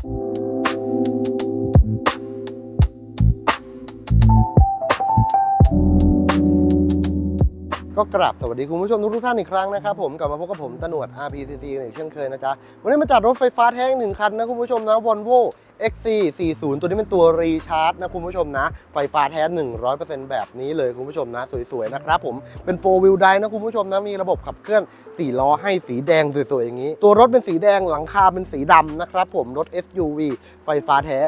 ก็กราบสวัสดีคุณผู้ชมทุกท่านอีกครั้งนะครับผมกลับมาพบกับผมตะหนวด RPCC อีกเช่นเคยนะจ๊ะ วันนี้มาจัดรถไฟฟ้าแท้งหนึ่งคันนะคุณผู้ชมนะ Volvo XC40 ตัวนี้เป็นตัวรีชาร์จนะคุณผู้ชมนะ ไฟฟ้าแท้ 100%แบบนี้เลยคุณผู้ชมนะ สวยๆนะครับผมเป็นโ r วิวไดนะคุณผู้ชมนะมีระบบขับเคลื่อน 4 ล้อให้สีแดงสวยๆอย่างนี้ ตัวรถเป็นสีแดงหลังคาเป็นสีดำนะครับผมรถ SUV ไฟฟ้าแท้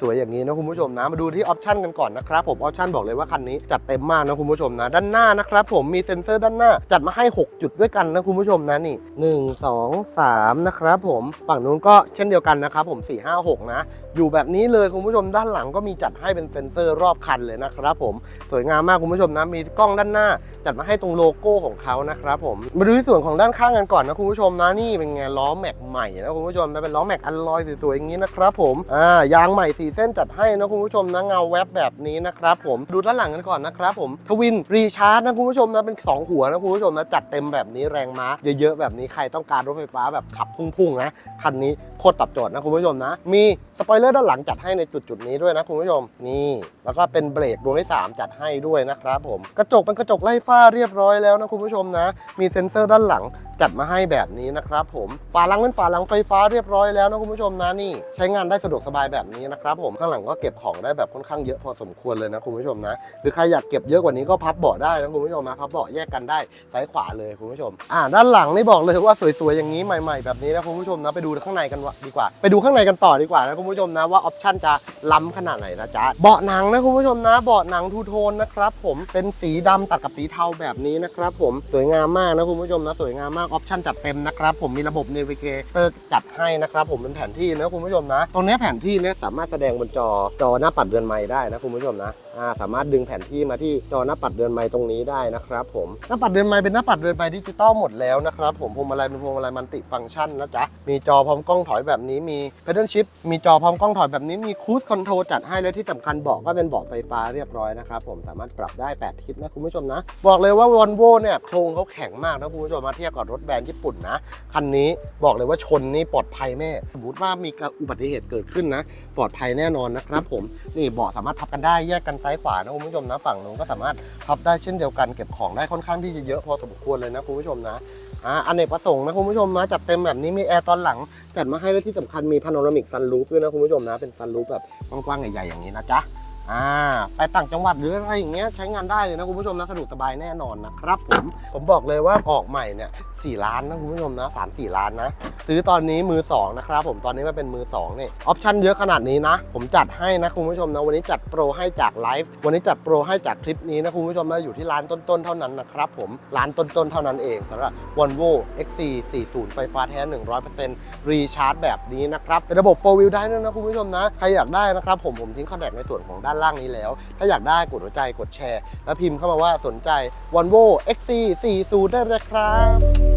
สวยๆอย่างนี้นะคุณผู้ชมนะ มาดูที่ออปชันกันก่อนนะครับผมออปชันบอกเลยว่าคันนี้จัดเต็มมากนะคุณผู้ชมนะ ด้านหน้านะครับผมมีเซ็นเซอร์ด้านหน้า จัดมาให้ 6 จุดด้วยกันนะคุณผู้ชมนะนี่ 1 2 3 นะครับผมฝั่งนู้นก็เช่นเดียวกันนะครับผม4 5 6 นะอยู่แบบนี้เลยคุณผู้ชมด้านหลังก็มีจัดให้เป็นเซ็นเซอร์รอบคันเลยนะครับผมสวยงามมากคุณผู้ชมนะมีกล้องด้านหน้า จัดมาให้ตรงโลโก้ของเขานะครับผมมาดูที่ส่วนของด้านข้างกันก่อนนะคุณผู้ชมนะนี่เป็นไงล้อแม็กใหม่นะคุณผู้ชมเป็นล้อแม็กอัลลอยสวยๆอย่างนี้นะครับผมอ่ายางใหม่สีเส้นจัดให้นะคุณผู้ชมนะเงาแวบแบบนี้นะครับผมดูด้านหลังกันก่อนนะครับผมทวินรีชาร์จนะคุณผู้ชมนะเป็นสองหัวนะคุณผู้ชมนะจัดเต็มแบบนี้แรงม้าเยอะๆแบบนี้ใครต้องการรถไฟฟ้าแบบขับพุ่งๆนะคันนี้โคตรตอบโจทย์นะคุณผู้ชมนะมี ปอยเลอร์ด้านหลังจัดให้ในจุดๆนี้ด้วยนะคุณผู้ชมนี่ แล้วก็เป็นเบรกดวงที่ 3 จัดให้ด้วยนะครับผมกระจกเป็นกระจกไล่ฝ้าเรียบร้อยแล้วนะคุณผู้ชมนะ มีเซ็นเซอร์ด้านหลังจัดมาให้แบบนี้นะครับผมฝาหลังเป็นฝาหลังไฟฟ้าเรียบร้อยแล้วนะคุณผู้ชมนะนี่ ใช้งานได้สะดวกสบายแบบนี้นะครับผมข้างหลังก็เก็บของได้แบบค่อนข้างเยอะพอสมควรเลยนะคุณผู้ชมนะ หรือใครอยากเก็บเยอะกว่านี้ก็พับเบาะได้นะคุณผู้ชมนะพับเบาะแยกกันได้ซ้ายขวาเลยคุณผู้ชมอ่าด้านหลังนี่บอกเลยว่าสวยๆอย่างนี้ใหม่ ๆ แบบนี้นะคุณผู้ชมนะไปดูข้างในกันดีกว่า ไปดูข้างในกันต่อดีกว่านะคุณผูู้้ชมนะว่าออปชั่นจะล้ำขนาดไหนนะจ๊ะเบาะหนังนะคุณผู้ชมนะเบาะหนังทูโทนนะครับผมเป็นสีดำตัดกับสีเทาแบบนี้นะครับผมสวยงามมากนะคุณผู้ชมนะสวยงามมากออปชั่นจัดเต็มนะครับผมมีระบบ Navigator จัดให้นะครับผมเป็นแผนที่นะคุณผู้ชมนะ ตรงนี้แผนที่เนี่ยสามารถแสดงบนจอจอหน้าปัดเดือนไม้ได้นะคุณผู้ชมนะสามารถดึงแผนที่มาที่จอหน้าปัดเดือนไม้ตรงนี้ได้นะครับผมหน้าปัดเดือนไม้เป็นหน้าปัดเดือนไม้ดิจิตอลหมดแล้วนะครับผมพวงมาลัยเป็นพวงมาลัยมัลติฟังก์ชันนะจ๊ะมีจอพร้อมกล้องถอยแบบนี้มี pedal shift มีจอพร้อมกล้องถอยแบบนี้มี cruise control จัดให้และที่สำคัญเบาะก็เป็นเบาะไฟฟ้าเรียบร้อยนะครับผมสามารถปรับได้ 8 ทิศนะคุณผู้ชมนะ บอกเลยว่า Volvo เนี่ยโครงเขาแข็งมากนะคุณผู้ชมมาเทียบกับรถแบรนด์ญี่ปุ่นนะคันนี้บอกเลยว่าชนนี่ปลอดภัยแม่สมมติว่ามีอุบัติเหตุเกิดขึ้นนะ ปลอดภัยแน่นอนนะครับผมนี่เบาะสามารถพับกันได้แยกกันซ้ายขวานะคุณผู้ชมนะฝั่งนู้นก็สามารถพับได้เช่นเดียวกันเก็บของได้ค่อนข้างที่จะเยอะพอสมควรเลยนะคุณผู้ชมนะ อ่าอเนกประสงค์นะคุณผู้ชมนะจัดเต็มแบบนี้มีแอร์ตอนหลังจัดมาให้และที่สำคัญมีพาโนรามิกซันรูฟด้วยนะคุณผู้ชมนะเป็นซันรูฟแบบกว้างๆใหญ่ๆอย่างนี้นะจ๊ะอ่าไปต่างจังหวัดหรืออะไรอย่างเงี้ยใช้งานได้เลยนะคุณผู้ชมนะสะดวกสบายแน่นอนนะครับผมผมบอกเลยว่าออกใหม่เนี่ย สี่ล้านนะคุณผู้ชมนะสามสี่ล้านนะ ซื้อตอนนี้มือ 2 นะครับ ผมตอนนี้มาเป็นมือ2นี่ยออปชั่นเยอะขนาดนี้นะ ผมจัดให้นะคุณผู้ชมนะ วันนี้จัดโปรให้จากไลฟ์วันนี้จัดโปรให้จากคลิปนี้นะคุณผู้ชมนะอยู่ที่ร้านต้นๆเท่านั้นนะครับผมร้านต้นๆเท่านั้นเองสำหรับ Volvo XC40 ไฟฟ้าแท้ 100%รีชาร์จแบบนี้นะครับเป็นระบบ4 wheel ได้ด้วยนะคุณผู้ชมนะใครอยากได้นะครับผมผมทิ้งคอนแทคในส่วนของด้านล่างนี้แล้ว ถ้าอยากได้กดหัวใจกดแชร์ แล้วพิมพ์เข้ามาว่าสนใจ Volvo XC40 ได้เลยครับ